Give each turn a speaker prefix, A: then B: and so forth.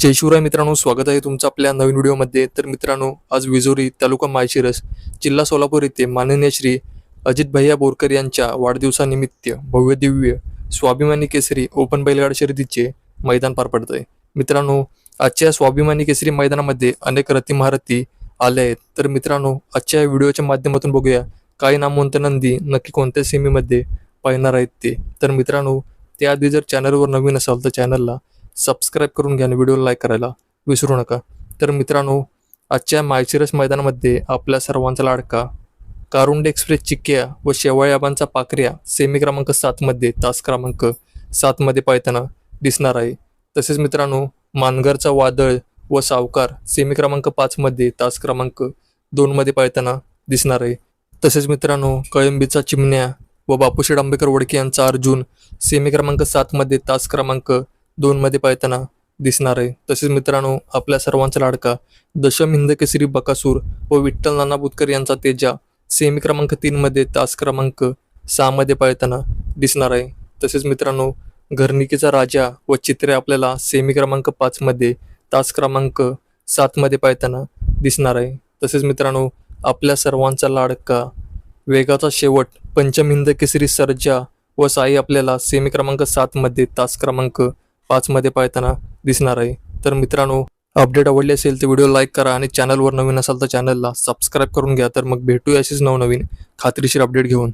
A: जय शिवराय मित्रांनो स्वागत आहे तुमचं आपल्या नवीन व्हिडिओमध्ये. तर मित्रांनो आज विजोरी तालुका माळशिरस जिल्हा सोलापूर येथे माननीय श्री अजित भैया बोरकर यांच्या वाढदिवसानिमित्त भव्य दिव्य स्वाभिमानी केसरी ओपन बैलगाड शर्यतीचे मैदान पार पडत आहे मित्रांनो आजच्या स्वाभिमानी केसरी मैदानामध्ये अनेक रथी महारथी आले आहेत. तर मित्रांनो आजच्या या व्हिडिओच्या माध्यमातून बघूया काही नामवंत नंदी नक्की कोणत्या सेमीमध्ये पाहणार आहेत ते. तर मित्रांनो त्याआधी जर चॅनलवर नवीन असाल तर चॅनलला सबस्क्राईब करून घ्या आणि व्हिडिओला लाईक करायला विसरू नका. तर मित्रांनो आजच्या माळशिरस मैदानामध्ये आपल्या सर्वांचा लाडका कारुंडे एक्सप्रेस चिक्क्या व शेवाळ्याबांचा पाकऱ्या सेमी क्रमांक सातमध्ये तास क्रमांक सातमध्ये पाहताना दिसणार आहे. तसेच मित्रांनो मानगरचा वादळ व सावकार सेमी क्रमांक पाचमध्ये तास क्रमांक दोनमध्ये पाहताना दिसणार आहे. तसेच मित्रांनो कळंबीचा चिमण्या व बापूशेठ आंबेकर वडके यांचा अर्जुन सेमी क्रमांक सातमध्ये तास क्रमांक दोनमध्ये पाहताना दिसणार आहे. तसेच मित्रांनो आपल्या सर्वांचा लाडका दशम हिंद केसरी बकासूर व विठ्ठल नाना बुतकर यांचा तेजा सेमी क्रमांक तीनमध्ये तास क्रमांक सहामध्ये पाळताना दिसणार आहे. तसेच मित्रांनो घरनिकेचा राजा व चित्रे आपल्याला सेमी क्रमांक पाचमध्ये तास क्रमांक सातमध्ये पाळताना दिसणार आहे. तसेच मित्रांनो आपल्या सर्वांचा लाडका वेगाचा शेवट पंचम हिंद केसरी सर्जा व साई आपल्याला सेमी क्रमांक सातमध्ये तास क्रमांक पाचमध्ये पाळताना दिसणार आहे. तर मित्रांनो अपडेट आवडली असेल तर व्हिडिओ लाईक करा आणि चॅनलवर नवीन असाल तर चॅनलला सबस्क्राईब करून घ्या. तर मग भेटूया अशीच नवनवीन खात्रीशीर अपडेट घेऊन.